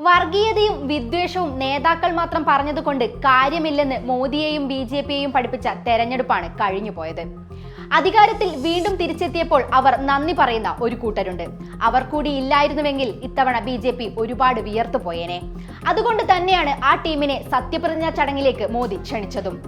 വർഗീയതയും വിദ്വേഷവും നേതാക്കൾ മാത്രം പറഞ്ഞതുകൊണ്ട് കാര്യമില്ലെന്ന് മോദിയെയും ബി ജെ പിയെയും പഠിപ്പിച്ച തെരഞ്ഞെടുപ്പാണ് കഴിഞ്ഞുപോയത് അധികാരത്തിൽ വീണ്ടും തിരിച്ചെത്തിയപ്പോൾ അവർ നന്ദി പറയുന്ന ഒരു കൂട്ടരുണ്ട്. അവർ കൂടി ഇല്ലായിരുന്നുവെങ്കിൽ ഇത്തവണ ബി ജെ പി ഒരുപാട് വിയർത്തു പോയേനെ. അതുകൊണ്ട് തന്നെയാണ് ആ ടീമിനെ സത്യപ്രതിജ്ഞാ ചടങ്ങിലേക്ക് മോദി ക്ഷണിച്ചതും.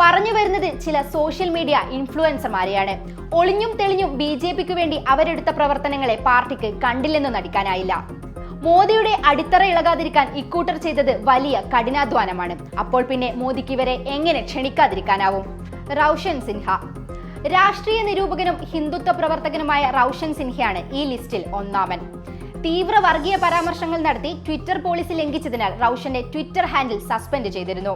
പറഞ്ഞു വരുന്നത് ചില സോഷ്യൽ മീഡിയ ഇൻഫ്ലുവൻസർമാരെയാണ്. ഒളിഞ്ഞും തെളിഞ്ഞും ബി ജെ പിക്ക് വേണ്ടി അവരെടുത്ത പ്രവർത്തനങ്ങളെ പാർട്ടിക്ക് കണ്ടില്ലെന്ന് നടിക്കാനായില്ല. മോദിയുടെ അടിത്തറ ഇളകാതിരിക്കാൻ ഇക്കൂട്ടർ ചെയ്തത് വലിയ കഠിനാധ്വാനമാണ്. അപ്പോൾ പിന്നെ മോദിക്ക് ഇവരെ എങ്ങനെ ക്ഷണിക്കാതിരിക്കാനാവും? റൗഷൻ സിൻഹ. രാഷ്ട്രീയ നിരൂപകനും ഹിന്ദുത്വ പ്രവർത്തകനുമായ റൗഷൻ സിൻഹയാണ് ഈ ലിസ്റ്റിൽ ഒന്നാമൻ. തീവ്ര വർഗീയ പരാമർശങ്ങൾ നടത്തി ട്വിറ്റർ പോളിസി ലംഘിച്ചതിനാൽ റൌഷന്റെ ട്വിറ്റർ ഹാൻഡിൽ സസ്പെൻഡ് ചെയ്തിരുന്നു.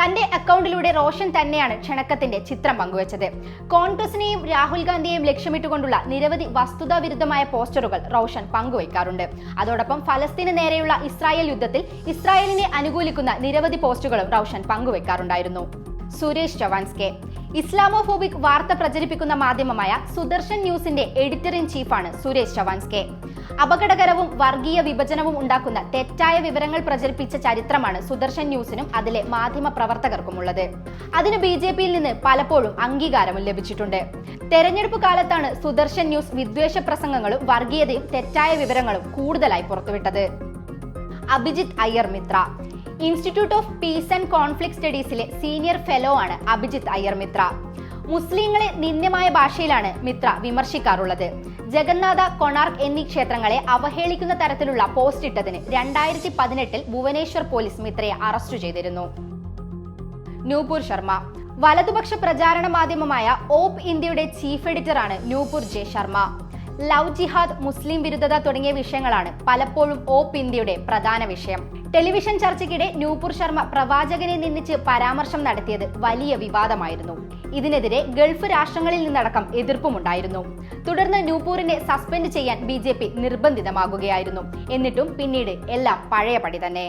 തന്റെ അക്കൗണ്ടിലൂടെ റോഷൻ തന്നെയാണ് ക്ഷണക്കത്തിന്റെ ചിത്രം പങ്കുവച്ചത്. കോൺഗ്രസിനെയും രാഹുൽ ഗാന്ധിയെയും ലക്ഷ്യമിട്ടുകൊണ്ടുള്ള നിരവധി വസ്തുതാവിരുദ്ധമായ പോസ്റ്ററുകൾ റോഷൻ പങ്കുവയ്ക്കാറുണ്ട്. അതോടൊപ്പം ഫലസ്തീന് നേരെയുള്ള ഇസ്രായേൽ യുദ്ധത്തിൽ ഇസ്രായേലിനെ അനുകൂലിക്കുന്ന നിരവധി പോസ്റ്റുകളും റോഷൻ പങ്കുവയ്ക്കാറുണ്ടായിരുന്നു. സുരേഷ് ചവാൻസ്കെ ഇസ്ലാമോഫോബിക് വാർത്ത പ്രചരിപ്പിക്കുന്ന മാധ്യമമായ സുദർശൻ ന്യൂസിന്റെ എഡിറ്റർ ഇൻ ചീഫാണ് സുരേഷ് ചവാൻസ്കെ. അപകടകരവും വർഗീയ വിഭജനവും ഉണ്ടാക്കുന്ന തെറ്റായ വിവരങ്ങൾ പ്രചരിപ്പിച്ച ചരിത്രമാണ് സുദർശൻ ന്യൂസിനും അതിലെ മാധ്യമ പ്രവർത്തകർക്കുമുള്ളത്. അതിന് ബി ജെ പിയിൽ നിന്ന് പലപ്പോഴും അംഗീകാരവും ലഭിച്ചിട്ടുണ്ട്. തെരഞ്ഞെടുപ്പ് കാലത്താണ് സുദർശൻ ന്യൂസ് വിദ്വേഷ പ്രസംഗങ്ങളും വർഗീയതയും തെറ്റായ വിവരങ്ങളും കൂടുതലായി പുറത്തുവിട്ടത്. Abhijit Iyer Mitra. Institute of peace and conflict സ്റ്റഡീസിലെ senior fellow ആണ് അഭിജിത്ത് അയ്യർ മിത്ര. മുസ്ലിങ്ങളെ നിന്ദ്യമായ ഭാഷയിലാണ് മിത്ര വിമർശിക്കാറുള്ളത്. ജഗന്നാഥ കൊണാർക്ക് എന്നീ ക്ഷേത്രങ്ങളെ അവഹേളിക്കുന്ന തരത്തിലുള്ള പോസ്റ്റ് ഇട്ടതിന് രണ്ടായിരത്തി പതിനെട്ടിൽ ഭുവനേശ്വർ പോലീസ് മിത്രയെ അറസ്റ്റ് ചെയ്തിരുന്നു. നൂപൂർ ശർമ്മ. വലതുപക്ഷ പ്രചാരണ മാധ്യമമായ ഓപ് ഇന്ത്യയുടെ ചീഫ് എഡിറ്ററാണ് നൂപൂർ ജെ ശർമ്മ. ലവ് ജിഹാദ് മുസ്ലിം വിരുദ്ധത തുടങ്ങിയ വിഷയങ്ങളാണ് പലപ്പോഴും ഓപ്പ് ഇന്ത്യയുടെ പ്രധാന വിഷയം. ടെലിവിഷൻ ചർച്ചയ്ക്കിടെ നൂപുർ ശർമ്മ പ്രവാചകനെ നിന്നിച്ച് പരാമർശം നടത്തിയത് വലിയ വിവാദമായിരുന്നു. ഇതിനെതിരെ ഗൾഫ് രാഷ്ട്രങ്ങളിൽ നിന്നടക്കം എതിർപ്പുമുണ്ടായിരുന്നു. തുടർന്ന് നൂപൂറിനെ സസ്പെൻഡ് ചെയ്യാൻ ബി നിർബന്ധിതമാകുകയായിരുന്നു. എന്നിട്ടും പിന്നീട് എല്ലാം പഴയപടി തന്നെ.